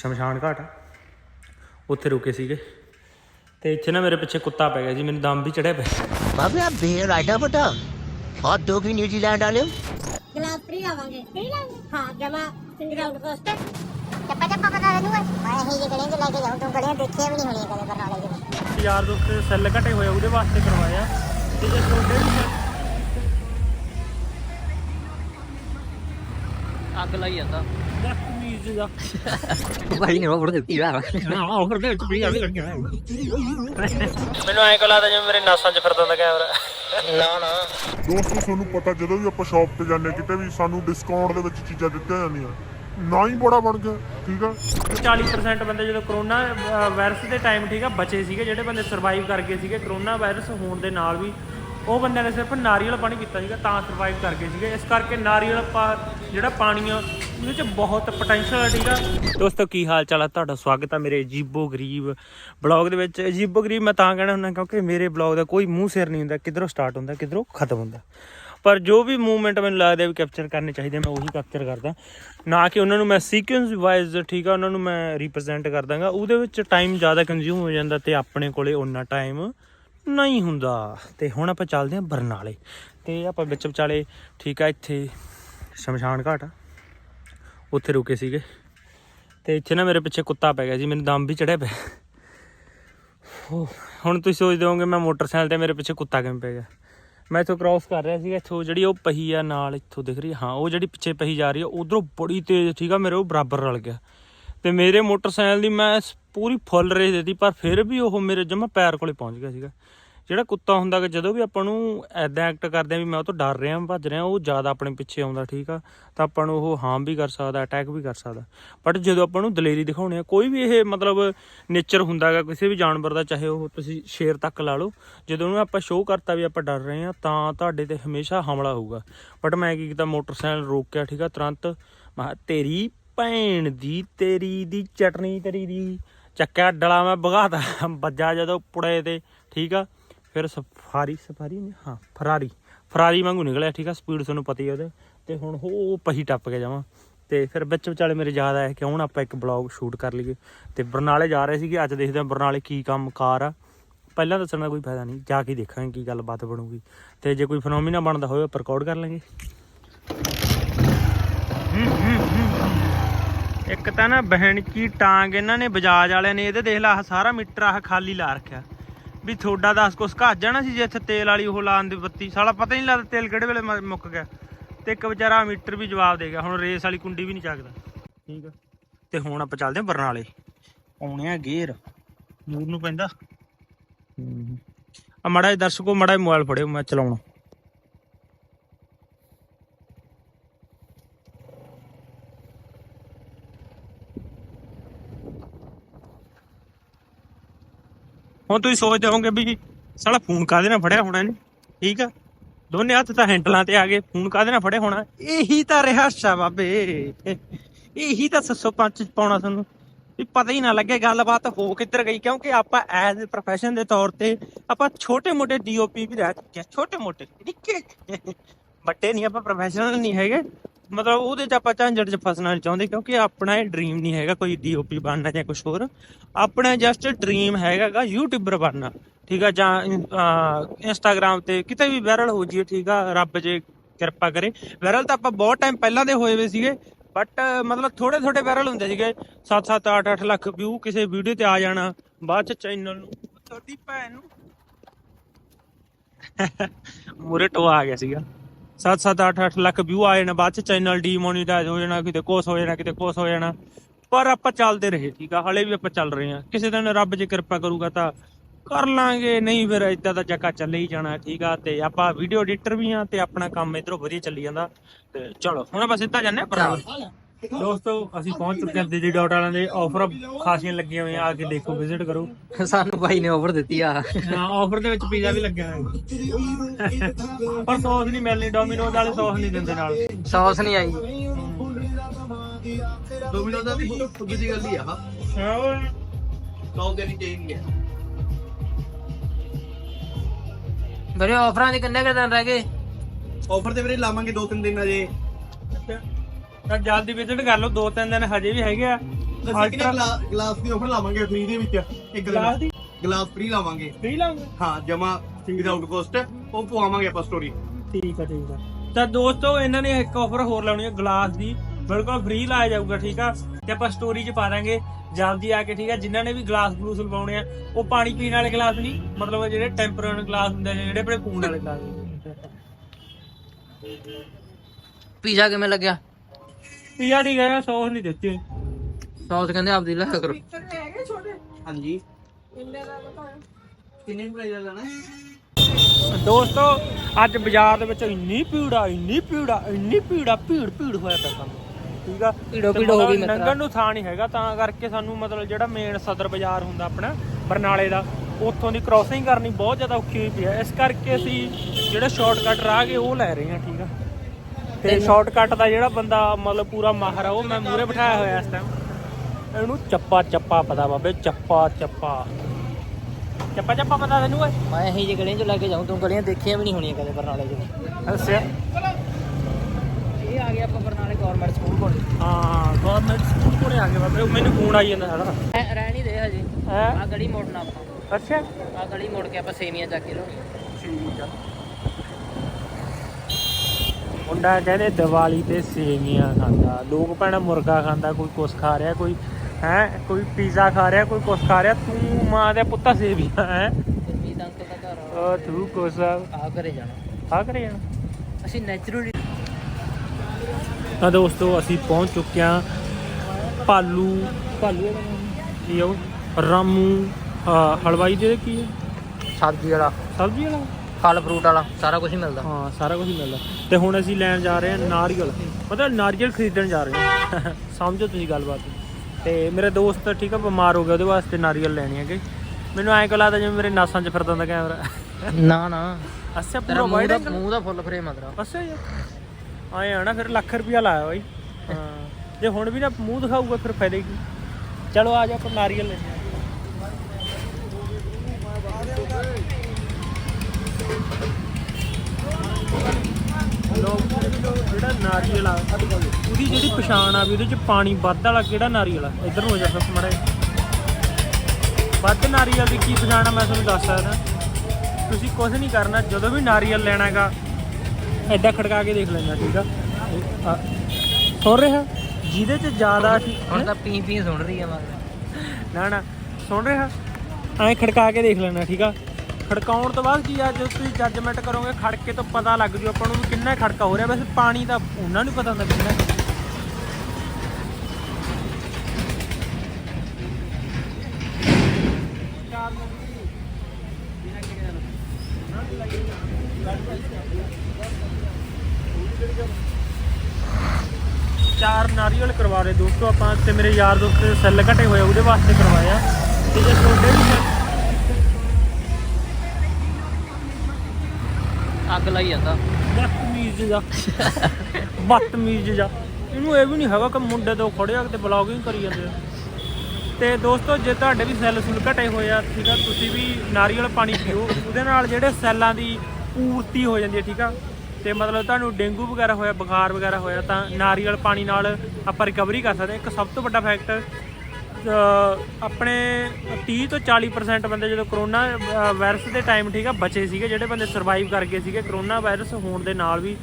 ਸ਼ਮਸ਼ਾਨ ਘਾਟ ਉੱਥੇ ਰੁਕੇ ਸੀਗੇ। ਤੇ ਇੱਥੇ ਨਾ ਮੇਰੇ ਪਿੱਛੇ ਕੁੱਤਾ ਪੈ ਗਿਆ ਜੀ ਮੈਨੂੰ ਦਮ ਵੀ ਚੜਿਆ ਪਿਆ। ਬਾਬੇ ਆ ਬੇਰ ਆਡਾ ਬਟਾ ਹੌਟ ਡੌਗ ਵੀ ਨਿਊਜ਼ੀਲੈਂਡ ਵਾਲਿਓ। ਗਲਾਸ ਫ੍ਰੀ ਆਵਾਂਗੇ। ਫ੍ਰੀ ਹਾਂ ਜਮਾ ਸਿੰਗਰਾਉਂਡ ਕੋਸਟ ਚੱਪਾ ਚੱਪਾ ਬਣਾ ਲੈਣੂਗਾ ਮੈਂ ਇਹ ਜੇ ਗਲੇ ਚ ਲੈ ਕੇ ਜਾਉਂ ਤੂੰ ਗਲੇ ਦੇਖਿਆ ਵੀ ਨਹੀਂ ਹੋਣੀ ਕਦੇ ਬਰਨਾਲੇ ਦੇ ਯਾਰ ਦੋਸਤ ਸੈੱਲ ਘਟੇ ਹੋਏ ਆ, ਉਹਦੇ ਵਾਸਤੇ ਕਰਵਾਇਆ। ਤੇ ਜੇ ਤੁਹਾਡੇ ਵੀ ਅੱਗ ਲਾਈ ਜਾਂਦਾ। ਬਦਤਮੀਜ਼ ਦਾ ਭਾਈ ਨੇ ਉਹ ਦਿੱਤੀ ਯਾਰ ਮੈਨੂੰ ਐਂ ਕੋ ਲੱਗਦਾ ਜਿਵੇਂ ਮੇਰੇ ਨਾਸਾਂ 'ਚ ਫਿਰਦਾ ਹੁੰਦਾ ਕੈਮਰਾ ਨਾ ਨਾ ਦੋਸਤੋ ਤੁਹਾਨੂੰ ਪਤਾ ਜਦੋਂ ਵੀ ਆਪਾਂ ਸ਼ਾਪ ਤੇ ਜਾਂਦੇ ਹਾਂ ਕਿਤੇ ਵੀ ਸਾਨੂੰ ਡਿਸਕਾਊਂਟ ਦੇ ਵਿੱਚ ਚੀਜ਼ਾਂ ਦਿੱਤੀਆਂ ਜਾਂਦੀਆਂ ਨਾ ਹੀ ਬੜਾ ਬਣ ਗਿਆ ਠੀਕ ਆ? 40% ਬੰਦੇ ਜਦੋਂ ਕਰੋਨਾ ਅਹ, ਵਾਇਰਸ ਦੇ ਟਾਈਮ ਠੀਕ ਆ ਬਚੇ ਸੀਗੇ ਜਿਹੜੇ ਬੰਦੇ ਸਰਵਾਈਵ ਕਰ ਗਏ ਸੀਗੇ ਕਰੋਨਾ ਵਾਇਰਸ ਹੋਣ ਦੇ ਨਾਲ ਵੀ ਉਹ ਬੰਦਿਆਂ ਨੇ ਸਿਰਫ ਨਾਰੀਅਲ ਪਾਣੀ ਪੀਤਾ ਸੀਗਾ ਤਾਂ ਸਰਵਾਈਵ ਕਰ ਗਏ ਸੀਗੇ। ਇਸ ਕਰਕੇ ਨਾਰੀਅਲ ਪਾ ਜਿਹੜਾ ਪਾਣੀ ਆ, ਉਹਦੇ 'ਚ ਬਹੁਤ ਪੋਟੈਂਸ਼ੀਅਲ ਹੈ ਠੀਕ ਆ? ਦੋਸਤੋ, ਕੀ ਹਾਲ ਚਾਲ ਆ? ਤੁਹਾਡਾ ਸਵਾਗਤ ਆ ਮੇਰੇ ਅਜੀਬੋ ਗਰੀਬ ਬਲੌਗ ਦੇ ਵਿੱਚ। ਅਜੀਬੋ ਗਰੀਬ, ਮੈਂ ਤਾਂ ਕਹਿਣਾ ਹੁੰਦਾ ਕਿਉਂਕਿ ਮੇਰੇ ਬਲੌਗ ਦਾ ਕੋਈ ਮੂੰਹ ਸਿਰ ਨਹੀਂ ਹੁੰਦਾ, ਕਿਧਰੋਂ ਸਟਾਰਟ ਹੁੰਦਾ, ਕਿਧਰੋਂ ਖਤਮ ਹੁੰਦਾ। ਪਰ ਜੋ ਵੀ ਮੂਵਮੈਂਟ ਮੈਨੂੰ ਲੱਗਦਾ ਵੀ ਕੈਪਚਰ ਕਰਨੇ ਚਾਹੀਦੇ, ਮੈਂ ਉਹੀ ਕੈਪਚਰ ਕਰਦਾ। ਨਾ ਕਿ ਉਹਨਾਂ ਨੂੰ ਮੈਂ ਸੀਕੁਐਂਸ ਵਾਈਜ਼ ਠੀਕ ਆ, ਉਹਨਾਂ ਨੂੰ ਮੈਂ ਰਿਪਰੈਜ਼ੈਂਟ ਕਰ ਦਾਂਗਾ ਉਹਦੇ ਵਿੱਚ ਟਾਈਮ ਜ਼ਿਆਦਾ ਕੰਜ਼ਿਊਮ ਹੋ ਜਾਂਦਾ ਤੇ ਆਪਣੇ ਕੋਲੇ ਉਹਨਾਂ ਟਾਈਮ ਨਹੀਂ ਹੁੰਦਾ। ਤੇ ਹੁਣ ਆਪਾਂ ਚੱਲਦੇ ਹਾਂ ਬਰਨਾਲੇ। ਤੇ ਆਪਾਂ ਵਿੱਚ ਵਿਚਾਲੇ, ਠੀਕ ਆ, ਇੱਥੇ ਸ਼ਮਸ਼ਾਨ ਘਾਟ ਆ। ਉੱਥੇ ਰੁਕੇ ਸੀਗੇ। ਤੇ ਇੱਥੇ ਨਾ ਮੇਰੇ ਪਿੱਛੇ ਕੁੱਤਾ ਪੈ ਗਿਆ ਜੀ ਮੈਨੂੰ ਦਮ ਵੀ ਚੜਿਆ ਪਿਆ। ਹੋ, ਹੁਣ ਤੁਸੀਂ ਸੋਚਦੇ ਹੋਵੋਗੇ ਮੈਂ ਮੋਟਰਸਾਈਕਲ ਤੇ ਮੇਰੇ ਪਿੱਛੇ ਕੁੱਤਾ ਕਿਵੇਂ ਪੈ ਗਿਆ। ਮੈਂ ਇੱਥੋਂ ਕ੍ਰਾਸ ਕਰ ਰਿਹਾ ਸੀਗਾ ਇੱਥੋਂ ਜਿਹੜੀ ਉਹ ਪਹੀ ਆ ਨਾਲ ਇੱਥੋਂ ਦਿਖ ਰਹੀ ਹਾਂ ਉਹ ਜਿਹੜੀ ਪਿੱਛੇ ਪਹੀ ਜਾ ਰਹੀ ਆ ਉਧਰੋਂ ਬੜੀ ਤੇਜ਼ ਠੀਕ ਆ ਮੇਰੇ ਉਹ ਬਰਾਬਰ ਰਲ ਗਿਆ। ਤੇ ਮੇਰੇ ਮੋਟਰਸਾਈਕਲ ਦੀ ਮੈਂ ਪੂਰੀ ਫੁੱਲ ਰੇਸ ਦਿੱਤੀ ਪਰ ਫਿਰ ਵੀ ਉਹ ਮੇਰੇ ਜਮਾ ਪੈਰ ਕੋਲੇ ਪਹੁੰਚ ਗਿਆ ਸੀਗਾ। ਜਿਹੜਾ ਕੁੱਤਾ ਹੁੰਦਾ ਕਿ ਜਦੋਂ ਵੀ ਆਪਾਂ ਨੂੰ ਐਦਾਂ ਐਕਟ ਕਰਦੇ ਆ ਵੀ ਮੈਂ ਉਹ ਤੋਂ ਡਰ ਰਿਹਾ ਭੱਜ ਰਿਹਾ ਉਹ ਜ਼ਿਆਦਾ ਆਪਣੇ ਪਿੱਛੇ ਆਉਂਦਾ ਠੀਕ ਆ? ਤਾਂ ਆਪਾਂ ਨੂੰ ਉਹ ਹਾਰਮ ਵੀ ਕਰ ਸਕਦਾ ਅਟੈਕ ਵੀ ਕਰ ਸਕਦਾ। ਬਟ ਜਦੋਂ ਆਪਾਂ ਨੂੰ ਦਲੇਰੀ ਦਿਖਾਉਣੀ ਆ ਕੋਈ ਵੀ ਇਹ ਮਤਲਬ ਨੇਚਰ ਹੁੰਦਾਗਾ ਕਿਸੇ ਵੀ ਜਾਨਵਰ ਦਾ ਚਾਹੇ ਉਹ ਤੁਸੀਂ ਸ਼ੇਰ ਤੱਕ ਲਾ ਲਓ ਜਦੋਂ ਉਹਨੂੰ ਆਪਾਂ ਸ਼ੋਅ ਕਰਤਾ ਵੀ ਆਪਾਂ ਡਰ ਰਹੇ ਆ ਤਾਂ ਤੁਹਾਡੇ ਤੇ ਹਮੇਸ਼ਾ ਹਮਲਾ ਹੋਊਗਾ। ਬਟ ਮੈਂ ਕੀ ਕੀਤਾ ਮੋਟਰਸਾਈਕਲ ਰੋਕਿਆ ਠੀਕ ਆ ਤੁਰੰਤ ਮੈਂ ਕਿਹਾ, ਤੇਰੀ ਭੈਣ ਦੀ ਤੇਰੀ ਦੀ ਚਟਨੀ ਤੇਰੀ ਦੀ ਚੱਕਿਆ ਡਲਾ ਮੈਂ ਭਗਾਤਾ ਵੱਜਾ ਜਦੋਂ ਪੁੜੇ ਤੇ ਠੀਕ ਆ? ਫਿਰ ਸਫਾਰੀ ਸਫਾਰੀ ਨੇ ਹਾਂ, ਫਰਾਰੀ। ਫਰਾਰੀ ਵਾਂਗੂ ਨਿਕਲਿਆ, ਠੀਕ ਆ ਸਪੀਡ ਤੁਹਾਨੂੰ ਪਤਾ ਹੀ ਉਹਦੇ। ਤੇ ਹੁਣ ਉਹ ਪਹੀ ਟੱਪ ਕੇ ਜਾਵਾਂ। ਤੇ ਫਿਰ ਵਿੱਚ ਵਿਚਾਲੇ ਮੇਰੇ ਯਾਦ ਆਇਆ ਕਿ ਹੁਣ ਆਪਾਂ ਇੱਕ ਬਲੌਗ ਸ਼ੂਟ ਕਰ ਲਈਏ। ਤੇ ਬਰਨਾਲੇ ਜਾ ਰਹੇ ਸੀਗੇ, ਅੱਜ ਦੇਖਦੇ ਹਾਂ ਬਰਨਾਲੇ ਕੀ ਕੰਮ ਕਾਰ ਆ। ਪਹਿਲਾਂ ਦੱਸਣ ਦਾ ਕੋਈ ਫਾਇਦਾ ਨਹੀਂ, ਜਾ ਕੇ ਦੇਖਾਂਗੇ ਕੀ ਗੱਲਬਾਤ ਬਣੂਗੀ। ਤੇ ਜੇ ਕੋਈ ਫਨੋਮੀਨਾ ਬਣਦਾ ਹੋਵੇ, ਆਪਾਂ ਰਿਕਾਰਡ ਕਰ ਲਾਂਗੇ। ਇੱਕ ਤਾਂ ਨਾ ਬਹਿਣ ਕੀ ਟਾਂਗ ਇਹਨਾਂ ਨੇ, ਬਜਾਜ ਵਾਲਿਆਂ ਨੇ ਇਹਦੇ ਦੇਖ ਲਾ ਸਾਰਾ ਮੀਟਰ ਆਹ ਖਾਲੀ ਲਾ ਰੱਖਿਆ। ਵੀ ਤੁਹਾਡਾ 10 ਕੁਸ ਘੱਟ ਜਾਣਾ ਸੀ ਜੇ ਇੱਥੇ ਤੇਲ ਵਾਲੀ ਉਹ ਲਾਉਣ ਦੀ ਬੱਤੀ। ਸਾਲਾ ਪਤਾ ਨਹੀਂ ਲੱਗਦਾ ਤੇਲ ਕਿਹੜੇ ਵੇਲੇ ਮੁੱਕ ਗਿਆ। ਤੇ ਇੱਕ ਵਿਚਾਰਾ ਮੀਟਰ ਵੀ ਜਵਾਬ ਦੇ ਗਿਆ। ਹੁਣ ਰੇਸ ਵਾਲੀ ਕੁੰਡੀ ਵੀ ਨਹੀਂ ਚੱਕਦਾ। ਠੀਕ ਆ। ਤੇ ਹੁਣ ਆਪਾਂ ਚੱਲਦੇ ਹਾਂ ਬਰਨਾਲੇ। ਆਉਣੇ ਆ ਗੇਰ। ਮੂਰ ਨੂੰ ਪੈਂਦਾ। ਆ ਮੜਾ ਦਰਸ਼ਕੋ ਮੜਾ ਮੋਬਾਈਲ ਫੜਿਓ ਮੈਂ ਚਲਾਉਣਾ। ਹੁਣ ਤੁਸੀਂ ਸੋਚਦੇ ਹੋਵੋਗੇ ਵੀ ਸਾਲਾ ਫੋਨ ਕਾਹਦੇ ਨਾਲ ਫੜਿਆ ਹੋਣਾ ਇਹਨੇ? ਠੀਕ ਆ? ਦੋਨੇ ਹੱਥ ਤਾਂ ਹੈਂਡਲਾਂ ਤੇ ਆ ਗਏ, ਫੋਨ ਕਾਹਦੇ ਨਾਲ ਫੜਿਆ ਹੋਣਾ? ਇਹੀ ਤਾਂ ਰਿਹਾਸਾ ਬਾਬੇ। ਇਹੀ ਤਾਂ ਸੱਸੋ ਪੰਜ ਪਾਉਣਾ ਤੁਹਾਨੂੰ। ਵੀ ਪਤਾ ਹੀ ਨਾ ਲੱਗੇ ਗੱਲਬਾਤ ਹੋ ਕਿੱਧਰ ਗਈ, ਕਿਉਂਕਿ ਆਪਾਂ ਐਜ਼ ਪ੍ਰੋਫੈਸ਼ਨ ਦੇ ਤੌਰ ਤੇ ਆਪਾਂ ਛੋਟੇ ਮੋਟੇ ਡੀਓਪੀ ਵੀ ਰਹਿ ਚੁੱਕੇ ਆ ਛੋਟੇ ਮੋਟੇ ਨਿੱਕੇ। ਵੱਡੇ ਨਹੀਂ, ਆਪਾਂ ਪ੍ਰੋਫੈਸ਼ਨਲ ਨਹੀਂ ਹੈਗੇ। ਮਤਲਬ ਉਹਦੇ ਚ ਆਪਾਂ ਝੰਜਟ ਚ ਫਸਣਾ ਨਹੀਂ ਚਾਹੁੰਦੇ ਕਿਉਂਕਿ ਆਪਣਾ ਇਹ ਡ੍ਰੀਮ ਨਹੀਂ ਹੈਗਾ ਕੋਈ ਡੀਓਪੀ ਬਣਨਾ ਜਾਂ ਕੁਝ ਹੋਰ। ਆਪਣਾ ਜਸਟ ਡ੍ਰੀਮ ਹੈਗਾਗਾ ਯੂਟਿਊਬਰ ਬਣਨਾ, ਠੀਕ ਆ ਜਾਂ ਇੰਸਟਾਗ੍ਰam ਤੇ ਕਿਤੇ ਵੀ ਵਾਇਰਲ ਹੋ ਜਾਈਏ, ਠੀਕ ਆ, ਰੱਬ ਜੇ ਕਿਰਪਾ ਕਰੇ। ਵਾਇਰਲ ਤਾਂ ਆਪਾਂ ਬਹੁਤ ਟਾਈਮ ਪਹਿਲਾਂ ਦੇ ਹੋਏ ਵੇ ਸੀਗੇ ਬਟ ਮਤਲਬ ਥੋੜੇ ਥੋੜੇ ਵਾਇਰਲ ਹੁੰਦੇ ਸੀਗੇ। 7-7 8-8 ਲੱਖ ਵਿਊ ਕਿਸੇ ਵੀਡੀਓ ਤੇ ਆ ਜਾਣਾ, ਬਾਅਦ ਚ ਚੈਨਲ ਨੂੰ। ਤੁਹਾਡੀ ਭੈਣ ਨੂੰ। ਮੂਰੇ ਟੋ ਆ ਗਿਆ ਸੀਗਾ। 7-7 8-8 ਲੱਖ ਵਿਊ ਆ ਜਾਣਾ, ਬਾਅਦ ਚ ਚੈਨਲ ਡੀਮੋਨੀਟਾਈਜ਼ ਹੋ ਜਾਣਾ, ਕਿਤੇ ਕੋਸ ਹੋ ਜਾਣਾ, ਕਿਤੇ ਕੋਸ ਹੋ ਜਾਣਾ। ਪਰ ਆਪਾਂ ਚੱਲਦੇ ਰਹੇ, ਠੀਕ ਆ, ਹਲੇ ਵੀ ਆਪਾਂ ਚੱਲ ਰਹੇ ਆ ਕਿਸੇ ਦਿਨ ਰੱਬ ਜੇ ਕਿਰਪਾ ਕਰੂਗਾ ਤਾਂ ਕਰ ਲਾਂਗੇ, ਨਹੀਂ ਫਿਰ ਇਦਾਂ ਦਾ ਜੱਕਾ ਚੱਲੇ ਹੀ ਜਾਣਾ, ਠੀਕ ਆ, ਤੇ ਆਪਾਂ ਵੀਡੀਓ ਐਡੀਟਰ ਵੀ ਆ ਤੇ ਆਪਣਾ ਕੰਮ ਇਧਰੋਂ ਵਧੀਆ ਚੱਲੀ ਜਾਂਦਾ। ਤੇ ਚਲੋ, ਹੁਣ ਆਪਾਂ ਸਿੱਧਾ ਜਾਂਦੇ ਆ ਬਰਾਬਰ। ਦੋਸਤੋ ਅਸੀਂ ਪਹੁੰਚ ਚੁੱਕੇ ਹਾਂ ਦਿਜੀ ਡਾਟ ਵਾਲਿਆਂ ਦੇ ਆਫਰ ਖਾਸੀਆਂ ਲੱਗੀਆਂ ਹੋਈਆਂ ਆ ਕੇ ਦੇਖੋ ਵਿਜ਼ਿਟ ਕਰੋ। ਸਾਨੂੰ ਭਾਈ ਨੇ ਆਫਰ ਦਿੱਤੀ ਆ। ਹਾਂ ਆਫਰ ਦੇ ਵਿੱਚ ਪੀਜ਼ਾ ਵੀ ਲੱਗਿਆ ਹੋਇਆ। ਪਰ ਸੌਸ ਨਹੀਂ ਮਿਲਣੀ ਡੋਮੀਨੋਜ਼ ਵਾਲੇ ਸੌਸ ਨਹੀਂ ਦਿੰਦੇ ਨਾਲ। ਸੌਸ ਨਹੀਂ ਆਈ। ਡੋਮੀਨੋਜ਼ ਦਾ ਵੀ ਬਹੁਤ ਫੁੱਗੀ ਦੀ ਗੱਲ ਹੀ ਆ ਹਾਂ। ਕੌਣ ਦੇਣੀ ਚਾਹੀਦੀ ਹੈ ਮੇਰੇ ਆਫਰਾਂ ਦੇ ਕਿੰਨੇ ਕੁ ਦਿਨ ਰਹਿ ਗਏ? ਆਫਰ ਤੇ ਵੀਰੇ ਲਾਵਾਂਗੇ ਦੋ ਤਿੰਨ ਦਿਨ ਅਜੇ। ਤਾਂ ਜਲਦੀ ਵਿਜ਼ਿਟ ਕਰ ਲਓ ਦੋ ਤਿੰਨ ਦਿਨ ਹਜੇ ਵੀ ਹੈਗੇ ਆ। ਅਸੀਂ ਗਲਾਸ ਦੀ ਆਫਰ ਲਾਵਾਂਗੇ ਫ੍ਰੀ ਦੇ ਵਿੱਚ? ਇੱਕ ਗਲਾਸ ਦੀ? ਗਲਾਸ ਫ੍ਰੀ ਲਾਵਾਂਗੇ। ਫ੍ਰੀ ਲਾਉਂਗੇ? ਹਾਂ ਜਮਾ ਵਿਦਆਊਟ ਕੋਸਟ ਉਹ ਪਵਾਵਾਂਗੇ ਆਪਾਂ ਸਟੋਰੀ ਠੀਕ ਆ ਠੀਕ ਆ। ਤਾਂ ਦੋਸਤੋ ਇਹਨਾਂ ਨੇ ਇੱਕ ਆਫਰ ਹੋਰ ਲਾਉਣੀ ਹੈ ਗਲਾਸ ਦੀ। ਬਿਲਕੁਲ ਫ੍ਰੀ ਲਾਇਆ ਜਾਊਗਾ ਠੀਕ ਆ? ਤੇ ਆਪਾਂ ਸਟੋਰੀ 'ਚ ਪਾ ਦਾਂਗੇ ਜਲਦੀ ਆ ਕੇ ਠੀਕ ਆ? ਜਿਨ੍ਹਾਂ ਨੇ ਵੀ ਗਲਾਸ ਗਲੂਸ ਲਵਾਉਣੇ ਆ ਉਹ ਪਾਣੀ ਪੀਣ ਵਾਲੇ ਗਲਾਸ ਨਹੀਂ ਮਤਲਬ ਜਿਹੜੇ ਟੈਂਪਰੇਚਰ ਗਲਾਸ ਹੁੰਦੇ ਨੇ ਜਿਹੜੇ ਆਪਣੇ ਪੂਣ ਵਾਲੇ ਗਲਾਸ ਪੀਜ਼ਾ ਕਿਵੇਂ ਲੱਗਿਆ? ਪੀਆ ਠੀਕ ਹੈ ਸੌਸ ਨਹੀਂ ਦਿੱਤੀ। ਸੌਸ ਕਹਿੰਦੇ ਆਪਦੀ ਲੈ ਕਰੋ। ਹਾਂਜੀ। ਕਿੰਨੇ ਪ੍ਰਾਈਸ ਦਾ ਲੈਣਾ ਦੋਸਤੋ ਅੱਜ ਬਾਜ਼ਾਰ ਦੇ ਵਿੱਚ ਇੰਨੀ ਭੀੜ ਆ ਇੰਨੀ ਭੀੜ ਆ ਇੰਨੀ ਭੀੜ ਆ ਭੀੜ ਭੀੜ ਹੋਇਆ ਪਿਆ ਕੰਮ ਠੀਕ ਆ? ਭੀੜੋ ਭੀੜ ਹੋ ਗਈ ਮਤਲਬ। ਲੰਘਣ ਨੂੰ ਥਾਂ ਨਹੀਂ ਹੈਗਾ ਤਾਂ ਕਰਕੇ ਸਾਨੂੰ ਮਤਲਬ ਜਿਹੜਾ ਮੇਨ ਸਦਰ ਬਾਜ਼ਾਰ ਹੁੰਦਾ ਆਪਣਾ ਬਰਨਾਲੇ ਦਾ ਉੱਥੋਂ ਦੀ ਕ੍ਰਾਸਿੰਗ ਕਰਨੀ ਬਹੁਤ ਜ਼ਿਆਦਾ ਔਖੀ ਹੋਈ ਪਈ ਹੈ। ਇਸ ਕਰਕੇ ਅਸੀਂ ਜਿਹੜਾ ਸ਼ਾਰਟਕਟ ਰਾਹ ਗਏ ਉਹ ਲੈ ਰਹੇ ਹਾਂ ਠੀਕ ਆ? ਤੇ ਸ਼ਾਰਟਕਟ ਦਾ ਜਿਹੜਾ ਬੰਦਾ ਮਤਲਬ ਪੂਰਾ ਮਾਹਰ ਆ ਉਹ ਮੈਂ ਮੂਰੇ ਬਿਠਾਇਆ ਹੋਇਆ ਇਸ ਟਾਈਮ ਇਹਨੂੰ ਚੱਪਾ ਚੱਪਾ ਪਤਾ ਬਾਬੇ ਚੱਪਾ ਚੱਪਾ। ਚੱਪਾ ਚੱਪਾ ਪਤਾ ਤੈਨੂੰ ਓਏ? ਮੈਂ ਇਹੀ ਜਿਹੇ ਗਲੀਆਂ 'ਚ ਲੈ ਕੇ ਜਾਉਂ ਤੂੰ ਗਲੀਆਂ ਦੇਖੀਆਂ ਵੀ ਨਹੀਂ ਹੋਣੀਆਂ ਕਦੇ ਬਰਨਾਲੇ 'ਚ। ਅੱਛਾ ਇਹ ਆ ਗਿਆ ਆਪਾਂ ਬਰਨਾਲੇ ਗਵਰਨਮੈਂਟ ਸਕੂਲ ਕੋਲ। ਹਾਂ ਗਵਰਨਮੈਂਟ ਸਕੂਲ ਕੋਲੇ ਆ ਗਏ ਬਾਬੇ ਮੈਨੂੰ ਫੋਨ ਆਈ ਜਾਂਦਾ ਸਾਡਾ ਰਹਿ ਨਹੀਂ ਦੇ ਹਜੇ। ਆ ਗਲੀ ਮੋੜਨਾ ਆਪਾਂ। ਅੱਛਾ ਆ ਗਲੀ ਮੋੜ ਕੇ ਆਪਾਂ ਸੇਵੀਆਂ ਚੱਕ ਕੇ ਲੋ ਠੀਕ ਆ ਮੁੰਡਾ ਕਹਿੰਦੇ ਦੀਵਾਲੀ ਤੇ ਸੇਵੀਆਂ ਖਾਂਦਾ ਲੋਕ ਭੈਣਾ ਮੁਰਗਾ ਖਾਂਦਾ ਕੋਈ ਕੁਛ ਖਾ ਰਿਹਾ ਕੋਈ ਹੈ ਕੋਈ ਪੀਜ਼ਾ ਖਾ ਰਿਹਾ ਕੋਈ ਕੁਛ ਖਾ ਰਿਹਾ ਤੂੰ ਮਾਂ ਦੇ ਪੁੱਤਾ ਸੇਵੀਆਂ ਹੈ? ਗੁਰਮੀਤ ਅੰਕਲ ਦਾ ਘਰ ਆ। ਉਹ ਤੂੰ ਕੁਛ ਆ। ਘਰੇ ਜਾਣਾ। ਆ ਕਰੇ ਜਾਣਾ? ਅਸੀਂ ਨੈਚੁਰਲੀ ਤਾਂ ਦੋਸਤੋ ਅਸੀਂ ਪਹੁੰਚ ਚੁੱਕੇ ਹਾਂ ਪਾਲੂ ਪਾਲੂ ਆ ਉਹ? ਰਾਮੂ ਹਲਵਾਈ ਦੇ ਕੀ ਹੈ ਸਬਜ਼ੀ ਵਾਲਾ। ਸਬਜ਼ੀ ਵਾਲਾ? ਫਲ ਫਰੂਟ ਵਾਲਾ ਸਾਰਾ ਕੁਝ ਹੀ ਮਿਲਦਾ। ਹਾਂ ਸਾਰਾ ਕੁਝ ਮਿਲਦਾ। ਤੇ ਹੁਣ ਅਸੀਂ ਲੈਣ ਜਾ ਰਹੇ ਹਾਂ ਨਾਰੀਅਲ। ਮਤਲਬ ਨਾਰੀਅਲ ਖਰੀਦਣ ਜਾ ਰਹੇ ਹਾਂ। ਸਮਝੋ ਤੁਸੀਂ ਗੱਲਬਾਤ। ਤੇ ਮੇਰੇ ਦੋਸਤ ਠੀਕ ਆ ਬਿਮਾਰ ਹੋ ਗਿਆ ਉਹਦੇ ਵਾਸਤੇ ਨਾਰੀਅਲ ਲੈਣੇ ਹੈਗੇ। ਮੈਨੂੰ ਐਂ ਕੋ ਲੱਗਦਾ ਜਿਵੇਂ ਮੇਰੇ ਨਾਸਾਂ 'ਚ ਫਿਰਦਾ ਹੁੰਦਾ ਕੈਮਰਾ। ਨਾ ਨਾ। ਅੱਛਾ ਪੂਰਾ ਮੂੰਹ ਵਾਈਡ ਦਾ ਮੂੰਹ ਦਾ ਫੁੱਲ ਫਰੇਮ ਆ ਤੇਰਾ। ਅੱਛਾ ਯਾਰ ਆਏ ਆ ਨਾ ਫਿਰ ਲੱਖ ਰੁਪਿਆ ਲਾਇਆ ਬਾਈ। ਹਾਂ। ਜੇ ਹੁਣ ਵੀ ਨਾ ਮੂੰਹ ਦਿਖਾਊਗਾ ਫਿਰ ਫਾਇਦਾ ਕੀ? ਚਲੋ ਆ ਜਾ ਆਪਾਂ ਨਾਰੀਅਲ ਲੈਣੇ ਜਿਹੜਾ ਨਾਰੀਅਲ ਆ ਉਹਦੀ ਜਿਹੜੀ ਪਛਾਣ ਆ ਵੀ ਉਹਦੇ ਚ ਪਾਣੀ ਵੱਧ ਵਾਲਾ ਕਿਹੜਾ ਨਾਰੀਅਲ ਆ? ਇੱਧਰ ਨੂੰ ਹੋ ਜਾ ਫਿਰ ਮੜਾ ਵੱਧ ਨਾਰੀਅਲ ਦੀ ਕੀ ਪਛਾਣ ਆ ਮੈਂ ਤੁਹਾਨੂੰ ਦੱਸ ਸਕਦਾ। ਤੁਸੀਂ ਕੁਝ ਨਹੀਂ ਕਰਨਾ ਜਦੋਂ ਵੀ ਨਾਰੀਅਲ ਲੈਣਾ ਹੈਗਾ ਐਡਾ ਖੜਕਾ ਕੇ ਦੇਖ ਲੈਣਾ ਠੀਕ ਆ? ਸੁਣ ਰਿਹਾ? ਜਿਹਦੇ ਚ ਜ਼ਿਆਦਾ ਹੁਣ ਤਾਂ ਪੀ ਪੀ ਸੁਣ ਰਹੀ ਆ ਮਗਰ ਨਾ ਨਾ ਸੁਣ ਰਿਹਾ? ਐਂ ਖੜਕਾ ਕੇ ਦੇਖ ਲੈਣਾ ਠੀਕ ਆ? ਖੜਕਾਉਣ ਤੋਂ ਬਾਅਦ ਕੀ ਆ, ਜਦੋਂ ਤੁਸੀਂ ਜੱਜਮੈਂਟ ਕਰੋਗੇ, ਖੜਕੇ ਤੋਂ ਪਤਾ ਲੱਗ ਜੂ ਆਪਾਂ ਨੂੰ ਵੀ ਕਿੰਨਾ ਖੜਕਾ ਹੋ ਰਿਹਾ। ਵੈਸੇ ਪਾਣੀ ਦਾ ਉਹਨਾਂ ਨੂੰ ਪਤਾ ਹੁੰਦਾ ਕਿੰਨਾ ਚਾਰ ਨਾਰੀਅਲ ਕਰਵਾ ਰਹੇ ਦੋਸਤੋ ਆਪਾਂ ਤੇ ਮੇਰੇ ਯਾਰ ਦੋਸਤ ਸੈੱਲ ਘਟੇ ਹੋਏ ਉਹਦੇ ਵਾਸਤੇ ਕਰਵਾਇਆ। ਤੇ ਜੇ ਤੁਹਾਡੇ ਵੀ ਅੱਗ ਲਾਈ ਜਾਂਦਾ। ਬਦਤਮੀਜ਼ ਜਾ ਬਦਤਮੀਜ਼ ਜਾ ਇਹਨੂੰ ਇਹ ਵੀ ਨਹੀਂ ਹੈਗਾ ਕਿ ਮੁੰਡੇ ਤੋਂ ਖੜਿਆ ਤੇ ਬਲੌਗਿੰਗ ਕਰੀ ਜਾਂਦੇ ਆ। ਤੇ ਦੋਸਤੋ, ਜੇ ਤੁਹਾਡੇ ਵੀ ਸੈੱਲ ਸੁਲ ਘਟੇ ਹੋਏ ਆ, ਠੀਕ ਆ, ਤੁਸੀਂ ਵੀ ਨਾਰੀਅਲ ਪਾਣੀ ਪੀਓ। ਉਹਦੇ ਨਾਲ ਜਿਹੜੇ ਸੈੱਲਾਂ ਦੀ ਪੂਰਤੀ ਹੋ ਜਾਂਦੀ ਹੈ ਠੀਕ ਆ। ਤੇ ਮਤਲਬ ਤੁਹਾਨੂੰ ਡੇਂਗੂ ਵਗੈਰਾ ਹੋਇਆ, ਬੁਖਾਰ ਵਗੈਰਾ ਹੋਇਆ, ਤਾਂ ਨਾਰੀਅਲ ਪਾਣੀ ਨਾਲ ਆਪਾਂ ਰਿਕਵਰੀ ਕਰ ਸਕਦੇ ਇੱਕ ਸਭ ਤੋਂ ਵੱਡਾ ਫੈਕਟ ਆਪਣੇ 30 ਤੋਂ 40% ਬੰਦੇ ਜਦੋਂ ਕਰੋਨਾ ਵਾਇਰਸ ਦੇ ਟਾਈਮ ਠੀਕ ਆ ਬਚੇ ਸੀਗੇ ਜਿਹੜੇ ਬੰਦੇ ਸਰਵਾਈਵ ਕਰ ਗਏ ਸੀਗੇ ਕਰੋਨਾ ਵਾਇਰਸ ਹੋਣ ਦੇ ਨਾਲ ਵੀ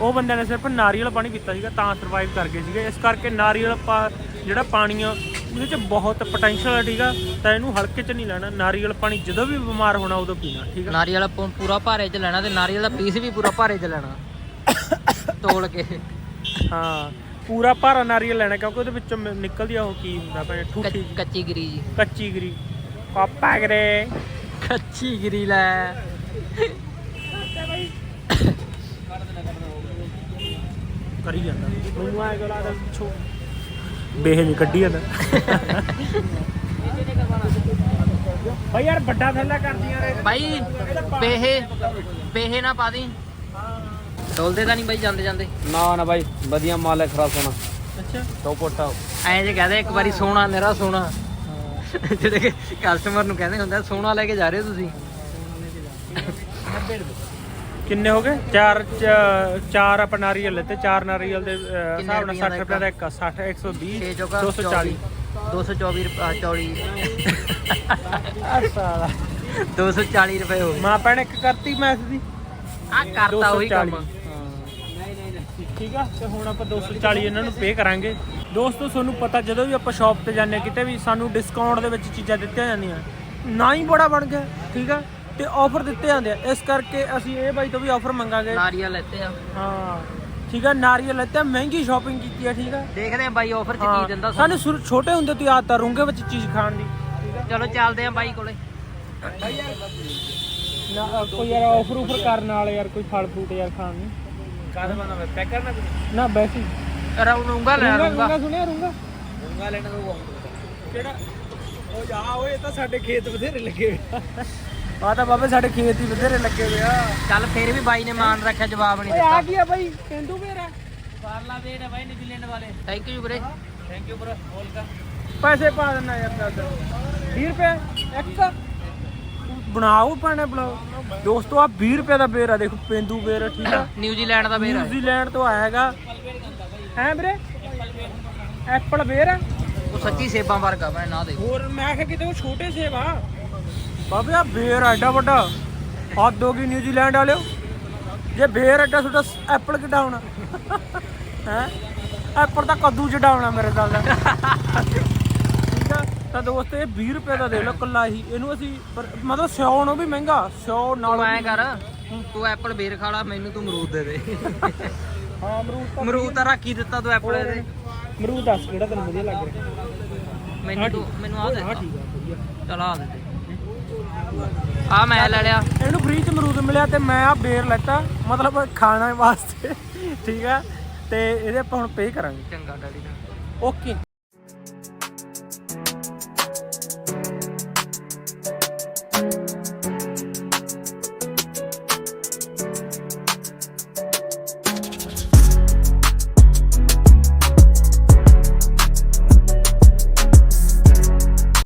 ਉਹ ਬੰਦਿਆਂ ਨੇ ਸਿਰਫ ਨਾਰੀਅਲ ਪਾਣੀ ਪੀਤਾ ਸੀਗਾ ਤਾਂ ਸਰਵਾਈਵ ਕਰ ਗਏ ਸੀਗੇ। ਇਸ ਕਰਕੇ ਨਾਰੀਅਲ ਜਿਹੜਾ ਪਾਣੀ ਆ ਉਹਦੇ 'ਚ ਬਹੁਤ ਪੋਟੈਂਸ਼ੀਅਲ ਹੈ ਠੀਕ ਆ। ਤਾਂ ਇਹਨੂੰ ਹਲਕੇ 'ਚ ਨਹੀਂ ਲੈਣਾ ਨਾਰੀਅਲ ਪਾਣੀ ਜਦੋਂ ਵੀ ਬਿਮਾਰ ਹੋਣਾ ਉਦੋਂ ਪੀਣਾ ਠੀਕ ਆ। ਨਾਰੀਅਲ ਆਪਾਂ ਪੂਰਾ ਭਾਰੇ 'ਚ ਲੈਣਾ ਤੇ ਨਾਰੀਅਲ ਦਾ ਪੀਸ ਵੀ ਪੂਰਾ ਭਾਰੇ 'ਚ ਲੈਣਾ। ਤੋਲ ਕੇ। ਹਾਂ। ਪੂਰਾ ਭਾਰਾ ਨਾਰੀਅਲ ਲੈਣਾ ਕਿਉਂਕਿ ਉਹਦੇ ਵਿੱਚੋਂ ਮ- ਨਿਕਲਦੀ ਆ ਉਹ ਕੀ ਹੁੰਦਾ ਭਾਵੇਂ ਠੂਠੀ ਕੱਚ- ਜਿਹੀ, ਕੱਚੀ ਗਰੀ ਜੀ। ਕੱਚੀ ਗਰੀ ਪਾਪਾ ਗਰੇ ਕੱਚੀ ਗਰੀ ਲੈ। ਕਰੀ ਜਾਂਦਾ। ਮੈਨੂੰ ਆਇਆ ਗਲਾ ਦਾ ਪਿੱਛੋਂ। ਬੇਹ ਨਹੀਂ ਕੱਢੀ ਜਾਂਦਾ। ਭਾਈ ਯਾਰ ਵੱਡਾ ਥੱਲਾ ਕਰਦੀਆਂ ਰੇ। ਬਾਈ ਪੇਹੇ ਪੇਹੇ ਨਾ ਪਾ ਦੀ। ਤੋਲਦੇ ਤਾਂ ਨਹੀਂ ਬਾਈ ਜਾਂਦੇ ਜਾਂਦੇ? ਨਾ ਨਾ ਭਾਈ ਵਧੀਆ ਮਾਲ ਹੈ ਖਰਾ ਸੋਨਾ। ਅੱਛਾ। ਟੋਪੋਟਾ ਐਂ ਜੇ ਕਹਦੇ ਇੱਕ ਵਾਰੀ ਸੋਨਾ ਮੇਰਾ ਸੋਨਾ। ਜਿਹੜੇ ਕਿ ਕਸਟਮਰ ਨੂੰ ਕਹਿੰਦੇ ਹੁੰਦਾ ਸੋਨਾ ਲੈ ਕੇ ਜਾ ਰਹੇ ਹੋ ਤੁਸੀਂ? ਕਿੰਨੇ ਹੋ ਗਏ? ਚਾਰ ਚ- ਚਾਰ ਆਪਾਂ ਨਾਰੀਅਲ ਲੈਤੇ ਚਾਰ ਨਾਰੀਅਲ ਦੇ ਹਿਸਾਬ ਨਾਲ ਰੁਪਈਆਂ ਦਾ 60 ਰੁਪਏ ਦਾ ਇੱਕ ਆ, 60 120 ਛੇ ਚੌਕਾ 240 224 ਰੁਪਏ 40 ਸਾਲਾ 240 ਰੁਪਏ ਹੋ ਗਏ। ਮਾਂ ਭੈਣ ਇੱਕ ਕਰਤੀ ਮੈਥ ਦੀ। ਆ ਕਰਤਾ ਉਹੀ 240 ਕੰਮ ਠੀਕ ਆ? ਤੇ ਹੁਣ ਆਪਾਂ 240 ਇਹਨਾਂ ਨੂੰ ਪੇ ਕਰਾਂਗੇ। ਦੋਸਤੋ ਤੁਹਾਨੂੰ ਪਤਾ ਜਦੋਂ ਵੀ ਆਪਾਂ ਸ਼ਾਪ ਤੇ ਜਾਂਦੇ ਹਾਂ ਕਿਤੇ ਵੀ ਸਾਨੂੰ ਡਿਸਕਾਊਂਟ ਦੇ ਵਿੱਚ ਚੀਜ਼ਾਂ ਦਿੱਤੀਆਂ ਜਾਂਦੀਆਂ। ਨਾ ਹੀ ਬੜਾ ਬਣ ਗਿਆ ਠੀਕ ਆ? ਤੇ ਆਫਰ ਦਿੱਤੇ ਜਾਂਦੇ ਆ। ਇਸ ਕਰਕੇ ਅਸੀਂ ਇਹ ਬਾਈ ਤੋਂ ਵੀ ਆਫਰ ਮੰਗਾਂਗੇ। ਨਾਰੀਅਲ ਲੈਤੇ ਆ। ਹਾਂ ਠੀਕ ਆ? ਨਾਰੀਅਲ ਲੈਤੇ ਮਹਿੰਗੀ ਸ਼ਾਪਿੰਗ ਕੀਤੀ ਆ ਠੀਕ ਆ? ਦੇਖਦੇ ਆ ਬਾਈ ਆਫਰ ਚ ਹਾਂ, ਕੀ ਦਿੰਦਾ ਸਾਨੂੰ। ਛੋਟੇ ਹੁੰਦੇ ਤੋਂ ਆਦਤ ਆ ਰੂੰਗੇ ਵਿੱਚ ਚੀਜ਼ ਖਾਣ ਦੀ ਚਲੋ ਚੱਲਦੇ ਆ ਬਾਈ ਕੋਲੇ। ਨਾ ਅ, ਕੋਈ ਯਾਰ ਆਫਰ ਉਫਰ ਕਰਨ ਵਾਲੇ ਯਾਰ ਕੋਈ ਫਲ ਫਰੂਟ ਯਾਰ ਖਾਣ ਨੂੰ। ਕਾਹਦਾ ਬਣਾ ਮੈਂ ਪੈਕ ਕਰਨਾ ਨਾ ਵੈਸੇ ਰੂੰਗਾ ਲੈ ਰੂੰਗਾ ਰੂੰਗਾ ਸੁਣਿਆ ਰੂੰਗਾ? ਰੂੰਗਾ ਲੈਣਾ ਤੂੰ ਕਿਹੜਾ? ਉਹ ਜਾ ਓਏ ਇਹ ਤਾਂ ਸਾਡੇ ਖੇਤ ਬਥੇਰੇ ਲੱਗੇ ਹੋਏ ਆ। ਤਾਂ ਬਾਬੇ ਸਾਡੇ ਖੇਤ ਹੀ ਬਥੇਰੇ ਲੱਗੇ ਹੋਏ ਆ। ਚੱਲ ਫੇਰ ਵੀ ਬਾਈ ਨੇ ਮਾਨ ਰੱਖਿਆ ਜਵਾਬ ਨਹੀਂ ਓਏ ਦਿੱਤਾ। ਆ ਕੀ ਆ ਬਾਈ? ਪਿੰਡੂ ਮੇਰਾ ਪਾਰਲਾ ਹੈ ਬਾਈ ਨਿਊਜ਼ੀਲੈਂਡ ਵਾਲੇ। ਥੈਂਕ ਯੂ ਵੀਰੇ। ਥੈਂਕ ਯੂ ਬ్రో ਵੈਲਕਮ ਪੈਸੇ ਪਾ ਦੇਣਾ ਯਾਰ ਦਾਦਾ 20 ਰੁਪਏ ਇੱਕ। ਬਣਾਓ ਪਾਣੇ ਬਣਾਓ। ਦੋਸਤੋ ਆ 20 ਰੁਪਏ ਦਾ ਬੇਰ ਆ ਦੇਖੋ ਪੇਂਦੂ ਬੇਰ ਆ, ਠੀਕ ਆ। ਨਿਊਜ਼ੀਲੈਂਡ ਦਾ ਵੇਰ ਹੈ ਨਿਊਜ਼ੀਲੈਂਡ ਤੋਂ ਆਇਆ ਹੈਗਾ। ਹੈ ਵੀਰੇ? ਐਪਲ ਬੇਰ ਆ। ਉਹ ਸੱਚੀ ਸੇਬਾਂ ਵਰਗਾ ਮੈਂ ਨਾ ਦੇ ਹੋਰ ਮੈਂ ਕਿਹਾ ਕਿਤੇ ਉਹ ਛੋਟੇ ਸੇਬ ਆ। ਬਾਬੇ ਆ ਬੇਰ ਆ ਐਡਾ ਵੱਡਾ। ਹੱਦ ਹੋ ਗਈ ਨਿਊਜ਼ੀਲੈਂਡ ਵਾਲਿਓ। ਜੇ ਬੇਰ ਐਡਾ ਛੋਟਾ ਐਪਲ ਕਿੱਡਾ ਹੋਣਾ। ਹੈ? ਐਪਲ ਤਾਂ ਕੱਦੂ ਜਿੱਡਾ ਹੋਣਾ ਮੇਰੇ ਨਾਲ। ਦਾ ਠੀਕ ਆ ਤਾਂ ਦੋਸਤ ਇਹ 20 ਰੁਪਏ ਦਾ ਦੇ ਲਓ ਕੱਲਾ ਹੀ। ਇਹਨੂੰ ਅਸੀਂ ਪਰ- ਮਤਲਬ ਸਿਓ ਨੂੰ ਵੀ ਮਹਿੰਗਾ ਸਿਓ ਨਾਲ ਤੂੰ ਐ ਕਰ ਤੂੰ ਐਪਲ ਬੇਰ ਖਾ ਲਾ ਮੈਨੂੰ ਤੂੰ ਅਮਰੂਦ ਦੇ ਦੇ। ਹਾਂ ਅਮਰੂਦ ਤਾਂ ਅਮਰੂਦ ਤਾਂ ਰੱਖ ਹੀ ਦਿੱਤਾ ਤੂੰ ਐਪਲ ਦੇ। ਅਮਰੂਦ ਦੱਸ ਕਿਹੜਾ ਤੈਨੂੰ ਵਧੀਆ ਲੱਗ ਰਿਹਾ। ਮੈਨੂੰ ਤੂੰ ਮੈਨੂੰ ਆ ਦੇ ਹਾਂ ਠੀਕ ਆ ਵਧੀਆ। ਚਲ ਆ ਦੇ ਆ ਮੈਂ ਲੈ ਲਿਆ। ਇਹਨੂੰ ਫ੍ਰੀ ਚ ਅਮਰੂਦ ਮਿਲਿਆ ਤੇ ਮੈਂ ਆ ਬੇਰ ਲੈਤਾ ਮਤਲਬ ਖਾਣਾ ਵਾਸਤੇ। ਠੀਕ ਆ? ਤੇ ਇਹਦੇ ਆਪਾਂ ਹੁਣ ਪੇ ਕਰਾਂਗੇ। ਚੰਗਾ ਡੈਡੀ ਦਾ। ਓਕੇ